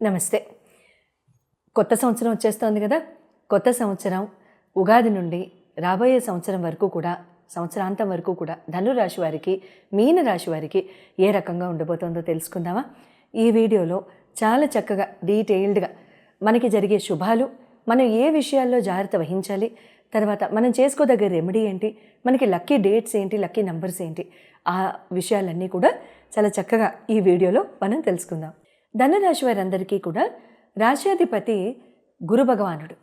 నమస్తే. కొత్త సంవత్సరం వచ్చేస్తోంది కదా? కొత్త సంవత్సరం ఉగాది నుండి రాబోయే సంవత్సరం వరకు కూడా సంవత్సరాంతం వరకు కూడా ధనురాశి వారికి మీన రాశి వారికి ఏ రకంగా ఉండబోతోందో తెలుసుకుందామా? ఈ వీడియోలో చాలా చక్కగా డీటెయిల్డ్గా మనకి జరిగే శుభాలు మనం ఏ విషయాల్లో జాగ్రత్త వహించాలి తర్వాత మనం చేసుకోదగ్గ రెమెడీ ఏంటి మనకి లక్కీ డేట్స్ ఏంటి లక్కీ నంబర్స్ ఏంటి ఆ విషయాలన్నీ కూడా చాలా చక్కగా ఈ వీడియోలో మనం తెలుసుకుందాం. ధనురాశి వారందరికీ కూడా రాశ్యాధిపతి గురు భగవానుడు.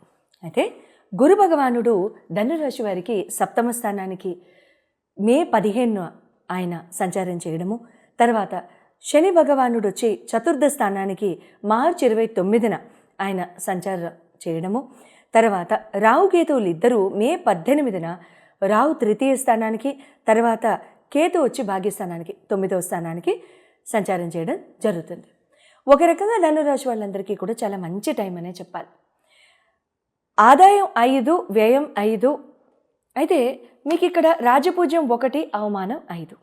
అయితే గురు భగవానుడు ధనురాశి వారికి సప్తమ స్థానానికి మే పదిహేను ఆయన సంచారం చేయడము తర్వాత శని భగవానుడు వచ్చి చతుర్థ స్థానానికి మార్చి ఇరవై తొమ్మిదిన ఆయన సంచారం చేయడము తర్వాత రావు కేతువులు ఇద్దరూ మే పద్దెనిమిదిన రావు తృతీయ స్థానానికి తర్వాత కేతు వచ్చి భాగ్యస్థానానికి తొమ్మిదవ స్థానానికి సంచారం చేయడం జరుగుతుంది. ఒక రకంగా ధనురాశి వాళ్ళందరికీ కూడా చాలా మంచి టైం అనే చెప్పాలి. ఆదాయం ఐదు వ్యయం ఐదు. అయితే మీకు ఇక్కడ రాజపూజ్యం ఒకటి అవమానం ఐదు.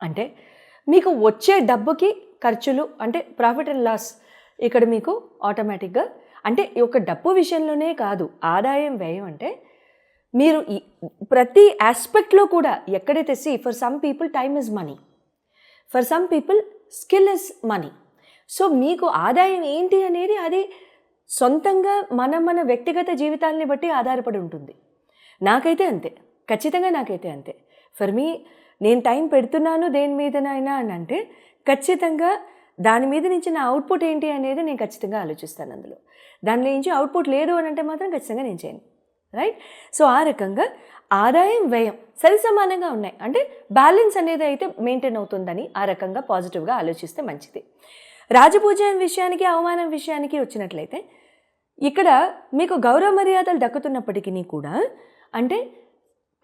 అంటే మీకు వచ్చే డబ్బుకి ఖర్చులు అంటే ప్రాఫిట్ అండ్ లాస్ ఇక్కడ మీకు ఆటోమేటిక్గా అంటే ఈ ఒక డబ్బు విషయంలోనే కాదు ఆదాయం వ్యయం అంటే మీరు ఈ- ప్రతి ఆస్పెక్ట్లో కూడా ఎక్కడైతే see for some people time is money for some people skill is money so మీకు ఆదాయం ఏంటి అనేది అది సొంతంగా మన మన వ్యక్తిగత జీవితాలని బట్టి ఆధారపడి ఉంటుంది. నాకైతే అంతే. ఖచ్చితంగా నాకైతే అంతే. ఫర్ మీ నేను టైం పెడుతున్నాను దేని మీదనైనా అని అంటే ఖచ్చితంగా దాని మీద నుంచి నా అవుట్పుట్ ఏంటి అనేది నేను ఖచ్చితంగా ఆలోచిస్తాను అందులో. దానిలో నుంచి అవుట్పుట్ లేదు అని అంటే మాత్రం ఖచ్చితంగా నేను చేయను. రైట్? సో ఆ రకంగా ఆదాయం వ్యయం సరి సమానంగా ఉన్నాయి. అంటే బ్యాలెన్స్ అనేది అయితే మెయింటైన్ అవుతుందని ఆ రకంగా పాజిటివ్గా ఆలోచిస్తే మంచిది. రాజపూజ విషయానికి అవమానం విషయానికి వచ్చినట్లయితే ఇక్కడ మీకు గౌరవ మర్యాదలు దక్కుతున్నప్పటికీ కూడా అంటే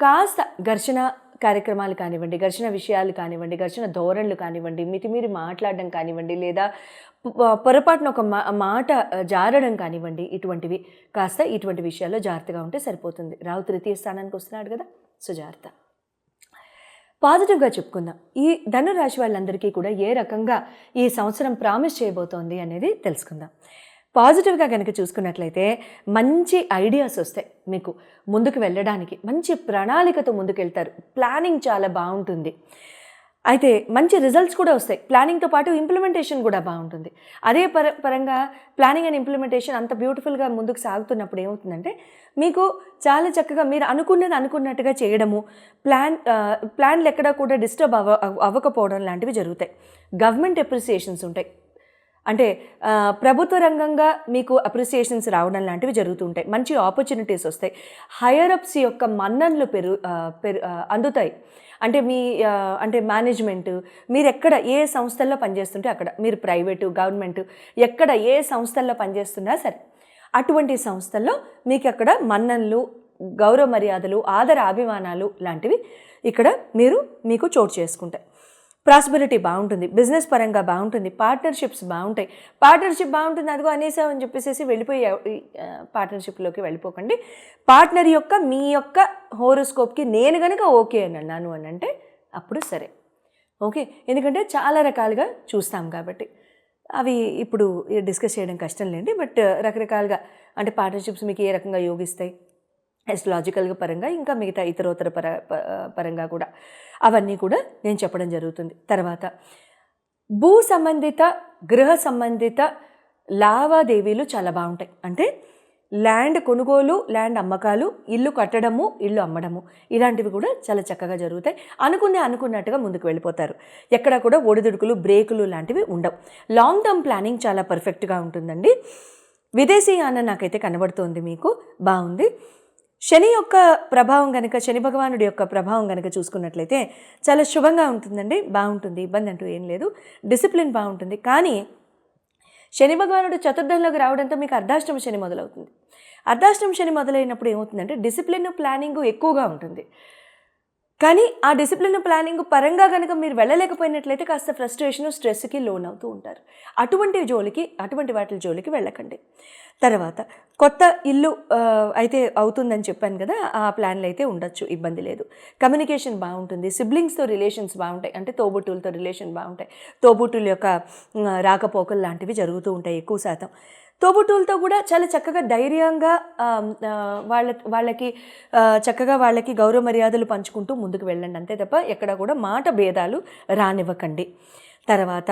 కాస్త ఘర్షణ కార్యక్రమాలు కానివ్వండి ఘర్షణ విషయాలు కానివ్వండి ఘర్షణ ధోరణులు కానివ్వండి మితిమీరి మాట్లాడడం కానివ్వండి లేదా పొరపాటున ఒక మా మాట జారడం కానివ్వండి ఇటువంటివి కాస్త ఇటువంటి విషయాల్లో జాగ్రత్తగా ఉంటే సరిపోతుంది. రావు తృతీయ స్థానానికి వస్తున్నాడు కదా సో జాగ్రత్త పాజిటివ్గా చెప్పుకుందాం. ఈ ధనురాశి వాళ్ళందరికీ కూడా ఏ రకంగా ఈ సంవత్సరం ప్రామిస్ చేయబోతోంది అనేది తెలుసుకుందాం. పాజిటివ్గా కనుక చూసుకున్నట్లయితే మంచి ఐడియాస్ వస్తాయి మీకు. ముందుకు వెళ్ళడానికి మంచి ప్రణాళికతో ముందుకు వెళ్తారు ప్లానింగ్ చాలా బాగుంటుంది. అయితే మంచి రిజల్ట్స్ కూడా వస్తాయి. ప్లానింగ్తో పాటు ఇంప్లిమెంటేషన్ కూడా బాగుంటుంది. అదే పర పరంగా ప్లానింగ్ అండ్ ఇంప్లిమెంటేషన్ అంత బ్యూటిఫుల్గా ముందుకు సాగుతున్నప్పుడు ఏమవుతుందంటే మీకు చాలా చక్కగా మీరు అనుకున్నది అనుకున్నట్టుగా చేయడము ప్లాన్ ప్లాన్లు ఎక్కడా కూడా డిస్టర్బ్ అవ్వ అవ్వకపోవడం లాంటివి జరుగుతాయి. గవర్నమెంట్ అప్రిసియేషన్స్ ఉంటాయి. అంటే ప్రభుత్వ రంగంగా మీకు అప్రిసియేషన్స్ రావడం లాంటివి జరుగుతుంటాయి. మంచి ఆపర్చునిటీస్ వస్తాయి. హైయర్ అప్స్ యొక్క మన్ననలు పెరు పెరు అందుతాయి. అంటే మీ అంటే మేనేజ్మెంట్ మీరు ఎక్కడ ఏ సంస్థల్లో పనిచేస్తుంటే అక్కడ మీరు ప్రైవేటు గవర్నమెంట్ ఎక్కడ ఏ సంస్థల్లో పనిచేస్తున్నా సరే అటువంటి సంస్థల్లో మీకు అక్కడ మన్ననలు గౌరవ మర్యాదలు ఆదర అభిమానాలు లాంటివి ఇక్కడ మీరు మీకు చోటు చేసుకుంటాయి. ప్రాసిబిలిటీ బాగుంటుంది బిజినెస్ పరంగా బాగుంటుంది పార్ట్నర్షిప్స్ బాగుంటాయి. పార్ట్నర్షిప్ బాగుంటుంది అదిగో అనేసామని అని చెప్పేసి వెళ్ళిపోయి పార్ట్నర్షిప్లోకి వెళ్ళిపోకండి. పార్ట్నర్ యొక్క మీ యొక్క హోరోస్కోప్కి నేను కనుక ఓకే అని అన్నాను అని అంటే అప్పుడు సరే. ఓకే? ఎందుకంటే చాలా రకాలుగా చూస్తాం కాబట్టి. అవి ఇప్పుడు డిస్కస్ చేయడం కష్టం లేండి బట్ రకరకాలుగా అంటే పార్ట్నర్షిప్స్ మీకు ఏ రకంగా యోగిస్తాయి? ఎస్ట్రాలజికల్గా పరంగా ఇంకా మిగతా ఇతరోత్తర పర ప- పరంగా కూడా. అవన్నీ కూడా నేను చెప్పడం జరుగుతుంది. తర్వాత భూ సంబంధిత గృహ సంబంధిత లావాదేవీలు చాలా బాగుంటాయి. అంటే ల్యాండ్ కొనుగోలు ల్యాండ్ అమ్మకాలు ఇల్లు కట్టడము ఇల్లు అమ్మడము ఇలాంటివి కూడా చాలా చక్కగా జరుగుతాయి. అనుకునే అనుకున్నట్టుగా ముందుకు వెళ్ళిపోతారు. ఎక్కడ కూడా ఒడిదుడుకులు బ్రేకులు లాంటివి ఉండవు. లాంగ్ టర్మ్ ప్లానింగ్ చాలా పర్ఫెక్ట్గా ఉంటుందండి. విదేశీయాన నాకైతే కనబడుతోంది మీకు. బాగుంది. శని యొక్క ప్రభావం కనుక శని భగవానుడి యొక్క ప్రభావం కనుక చూసుకున్నట్లయితే చాలా శుభంగా ఉంటుందండి. బాగుంటుంది. ఇబ్బంది అంటూ ఏం లేదు. డిసిప్లిన్ బాగుంటుంది. కానీ శని భగవానుడు చతుర్థంలోకి రావడంతో మీకు అర్ధాష్టమ శని మొదలవుతుంది. అర్ధాష్టమ శని మొదలైనప్పుడు ఏమవుతుందంటే డిసిప్లిన్ ప్లానింగ్ ఎక్కువగా ఉంటుంది. కానీ ఆ డిసిప్లిన్ ప్లానింగ్ పరంగా కనుక మీరు వెళ్ళలేకపోయినట్లయితే కాస్త ఫ్రస్ట్రేషన్ స్ట్రెస్కి లోన్ అవుతూ ఉంటారు. అటువంటి జోలికి అటువంటి వాటి జోలికి వెళ్ళకండి. తర్వాత కొత్త ఇల్లు అయితే అవుతుందని చెప్పాను కదా ఆ ప్లాన్లు అయితే ఉండొచ్చు ఇబ్బంది లేదు. కమ్యూనికేషన్ బాగుంటుంది సిబ్లింగ్స్తో రిలేషన్స్ బాగుంటాయి అంటే తోబుట్టులతో రిలేషన్ బాగుంటాయి. తోబుట్టుల యొక్క రాకపోకలు లాంటివి జరుగుతూ ఉంటాయి ఎక్కువ శాతం. తోబుట్టులతో కూడా చాలా చక్కగా ధైర్యంగా వాళ్ళ వాళ్ళకి చక్కగా వాళ్ళకి గౌరవ మర్యాదలు పంచుకుంటూ ముందుకు వెళ్ళండి. అంతే తప్ప ఎక్కడ కూడా మాట భేదాలు రానివ్వకండి. తర్వాత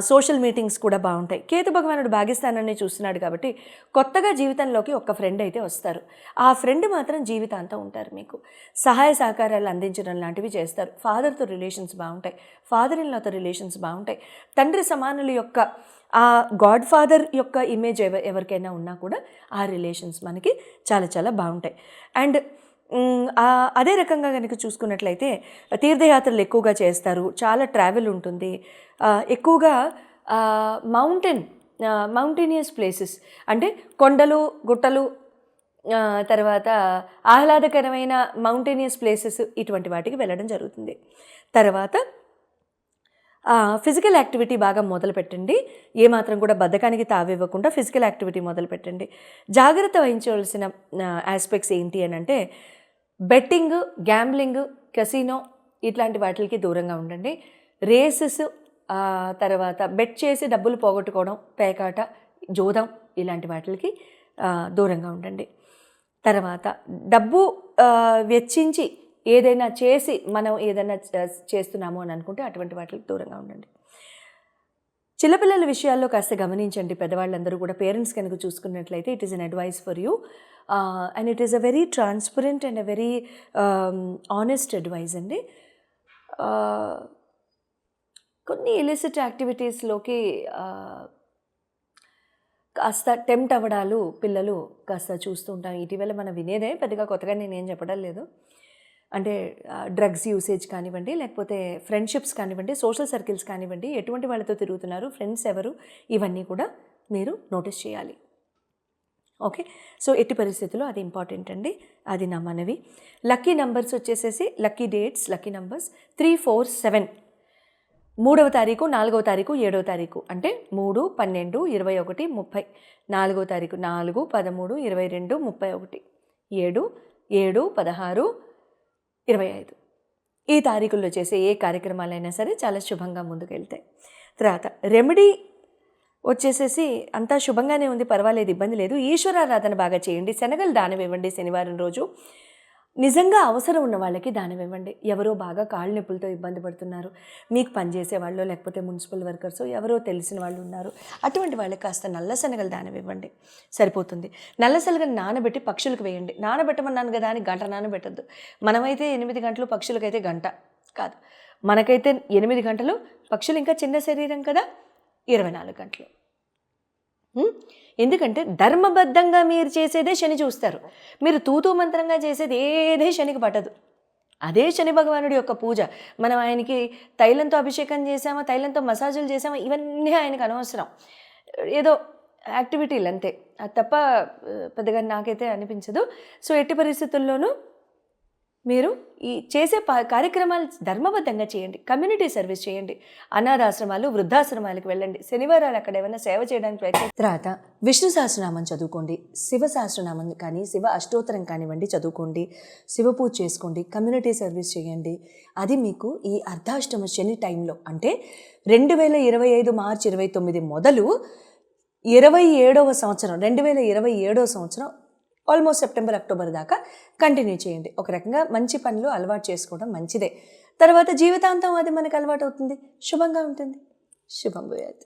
సోషల్ మీటింగ్స్ కూడా బాగుంటాయి. కేతు భగవానుడు భాగ్యస్థానాన్ని చూస్తున్నాడు కాబట్టి కొత్తగా జీవితంలోకి ఒక ఫ్రెండ్ అయితే వస్తారు. ఆ ఫ్రెండ్ మాత్రం జీవితాంతం ఉంటారు మీకు. సహాయ సహకారాలు అందించడం లాంటివి చేస్తారు. ఫాదర్తో రిలేషన్స్ బాగుంటాయి. ఫాదర్ ఇన్లాతో రిలేషన్స్ బాగుంటాయి. తండ్రి సమానుల యొక్క ఆ గాడ్ ఫాదర్ యొక్క ఇమేజ్ ఎవ ఎవరికైనా ఉన్నా కూడా ఆ రిలేషన్స్ మనకి చాలా చాలా బాగుంటాయి. అండ్ అదే రకంగా కనుక చూసుకున్నట్లయితే తీర్థయాత్రలు ఎక్కువగా చేస్తారు. చాలా ట్రావెల్ ఉంటుంది. ఎక్కువగా మౌంటైన్ మౌంటేనియస్ ప్లేసెస్ అంటే కొండలు గుట్టలు తర్వాత ఆహ్లాదకరమైన మౌంటేనియస్ ప్లేసెస్ ఇటువంటి వాటికి వెళ్ళడం జరుగుతుంది. తర్వాత ఫిజికల్ యాక్టివిటీ బాగా మొదలు పెట్టండి. ఏమాత్రం కూడా బద్ధకానికి తావివ్వకుండా ఫిజికల్ యాక్టివిటీ మొదలు పెట్టండి. జాగ్రత్త వహించవలసిన ఆస్పెక్ట్స్ ఏంటి అని అంటే బెట్టింగ్ గ్యాంబ్లింగ్ కసినో ఇట్లాంటి వాటికి దూరంగా ఉండండి. రేసెస్ తర్వాత బెట్ చేసి డబ్బులు పోగొట్టుకోవడం పేకాట జోదం ఇలాంటి వాటికి దూరంగా ఉండండి. తర్వాత డబ్బు వెచ్చించి ఏదైనా చేసి మనం ఏదైనా చేస్తున్నాము అని అనుకుంటే అటువంటి వాటికి దూరంగా ఉండండి. చిన్నపిల్లల విషయాల్లో కాస్త గమనించండి. పెద్దవాళ్ళందరూ కూడా పేరెంట్స్ కనుక చూసుకున్నట్లయితే it is an advice for you. And it is a very transparent and a very honest advice అండి. కొన్ని ఇలిసిట్ యాక్టివిటీస్లోకి కాస్త టెంప్ట్ అవ్వడాలు పిల్లలు కాస్త చూస్తూ ఉంటాం ఇటీవల మనం వినేదే పెద్దగా కొత్తగా నేనేం చెప్పడం లేదు. అంటే డ్రగ్స్ యూసేజ్ కానివ్వండి లేకపోతే ఫ్రెండ్షిప్స్ కానివ్వండి సోషల్ సర్కిల్స్ కానివ్వండి ఎటువంటి వాళ్ళతో తిరుగుతున్నారు ఫ్రెండ్స్ ఎవరు ఇవన్నీ కూడా మీరు నోటీస్ చేయాలి. ఓకే సో ఎట్టి పరిస్థితుల్లో అది ఇంపార్టెంట్ అండి. అది నా మనవి. లక్కీ నంబర్స్ వచ్చేసేసి lucky dates lucky numbers three four seven మూడవ తారీఖు నాలుగవ తారీఖు ఏడవ తారీఖు. అంటే మూడు పన్నెండు ఇరవై ఒకటి ముప్పై. నాలుగవ తారీఖు నాలుగు పదమూడు ఇరవై రెండు ముప్పై ఒకటి. ఏడు ఏడు పదహారు ఇరవై ఐదు. ఈ తారీఖుల్లో చేసే ఏ కార్యక్రమాలైనా సరే చాలా శుభంగా ముందుకెళ్తాయి. తర్వాత రెమెడీ వచ్చేసేసి అంతా శుభంగానే ఉంది పర్వాలేదు ఇబ్బంది లేదు. ఈశ్వరారాధన బాగా చేయండి. శనగలు దానం ఇవ్వండి శనివారం రోజు. నిజంగా అవసరం ఉన్న వాళ్ళకి దానం ఇవ్వండి. ఎవరో బాగా కాళ్ళు నొప్పులతో ఇబ్బంది పడుతున్నారు. మీకు పనిచేసే వాళ్ళు లేకపోతే మున్సిపల్ వర్కర్స్ ఎవరో తెలిసిన వాళ్ళు ఉన్నారు. అటువంటి వాళ్ళకి కాస్త నల్ల శనగలు దానం ఇవ్వండి. సరిపోతుంది. నల్ల శనగలు నానబెట్టి పక్షులకు వేయండి. నానబెట్టమన్నాను కదా అని గంట నానబెట్టద్దు. మనమైతే ఎనిమిది గంటలు పక్షులకైతే గంట కాదు. మనకైతే ఎనిమిది గంటలు పక్షులు ఇంకా చిన్న శరీరం కదా ఇరవై నాలుగు గంటలు. ఎందుకంటే ధర్మబద్ధంగా మీరు చేసేదే శని చూస్తారు. మీరు తూతూ మంత్రంగా చేసేది ఏదే శనికి పట్టదు. అదే శని భగవానుడి యొక్క పూజ. మనం ఆయనకి తైలంతో అభిషేకం చేసామా తైలంతో మసాజులు చేసామా ఇవన్నీ ఆయనకు అనవసరం. ఏదో యాక్టివిటీలు అంతే అది తప్ప పెద్దగా నాకైతే అనిపించదు. సో ఎట్టి పరిస్థితుల్లోనూ మీరు ఈ చేసే ప- కార్యక్రమాలు ధర్మబద్ధంగా చేయండి. కమ్యూనిటీ సర్వీస్ చేయండి. అనాథాశ్రమాలు వృద్ధాశ్రమాలకు వెళ్ళండి. శనివారాలు అక్కడ ఏమైనా సేవ చేయడానికి ప్రయత్నం తర్వాత విష్ణు సహస్రనామం చదువుకోండి. శివ సహస్రనామం కానీ శివ అష్టోత్తరం కానివ్వండి చదువుకోండి. శివ పూజ చేసుకోండి. కమ్యూనిటీ సర్వీస్ చేయండి. అది మీకు ఈ అర్ధాష్టమ శని టైంలో అంటే రెండు వేల ఇరవై ఐదు మార్చి ఇరవై తొమ్మిది మొదలు ఇరవై ఏడవ సంవత్సరం రెండు వేల ఇరవై ఏడవ సంవత్సరం ఆల్మోస్ట్ సెప్టెంబర్ అక్టోబర్ దాకా కంటిన్యూ చేయండి. ఒక రకంగా మంచి పనులు అలవాటు చేసుకోవడం మంచిదే. తర్వాత జీవితాంతం అది మనకు అలవాటు అవుతుంది. శుభంగా ఉంటుంది. శుభం భూయాత్